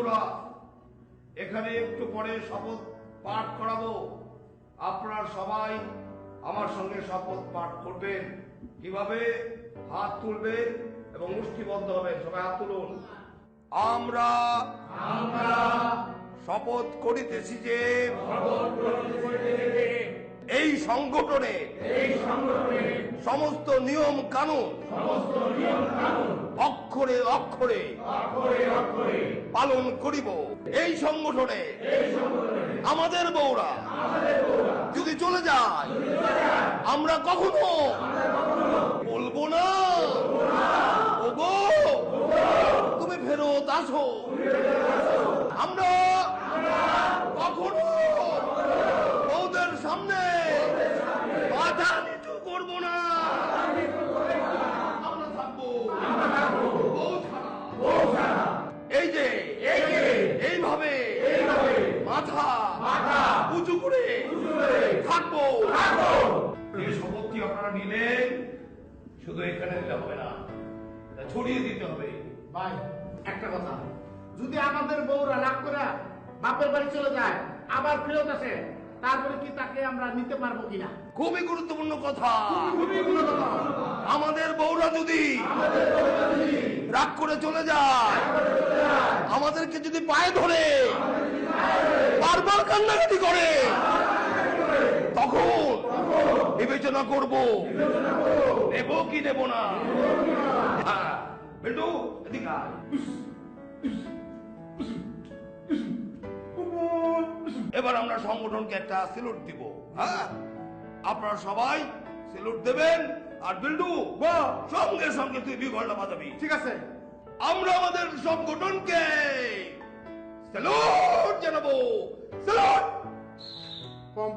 বন্ধুরা এখানে একটু পরে শপথ পাঠ করাবো। আপনারা সবাই আমার সঙ্গে শপথ পাঠ করবেন। কীভাবে হাত তুলবে এবং মুষ্টিবদ্ধ হবেন সবাই হাত তুলুন। আমরা আমরা শপথ করিতেছি যে সংগঠনে এই সংগঠনে সমস্ত নিয়ম কানুন অক্ষরে অক্ষরে পালন করিব। এই সংগঠনে আমাদের বউরা যদি চলে যায় আমরা কখনো বলব না। ওগো তুমি ফেরত আসো। আমরা কখনো বউদের সামনে বাধা নিচু করব না। আমরা থাকব। এই যে এইভাবে মাথা মাথা উঁচু করে থাকব। যে শপথটি আপনারা নিলেন শুধু এখানে নিলে হবে না ছড়িয়ে দিতে হবে। ভাই একটা কথা। যদি আমাদের বউরা রাগ করে বাপের বাড়ি চলে যায় আবার ফেরত আসে তারপরে কি তাকে আমরা নিতে পারব কিনা খুবই গুরুত্বপূর্ণ কথা আমাদের বউরা যদি রাগ করে চলে যায় আমাদেরকে যদি পায়ে ধরে বারবার কান্নাকাটি করে তখন বিবেচনা করব নেব কি নেব না হ্যাঁ, বিল্টু এদিকে। এবার আমরা সংগঠনকে একটা সিলুট দিব। হ্যাঁ? আপনারা সবাই সিলুট দেবেন আর বিল্ডু সঙ্গে সঙ্গে তুই বিগলটা বাজাবি। ঠিক আছে। আমরা আমাদের সংগঠনকে স্যালুট জানাব। স্যালুট পম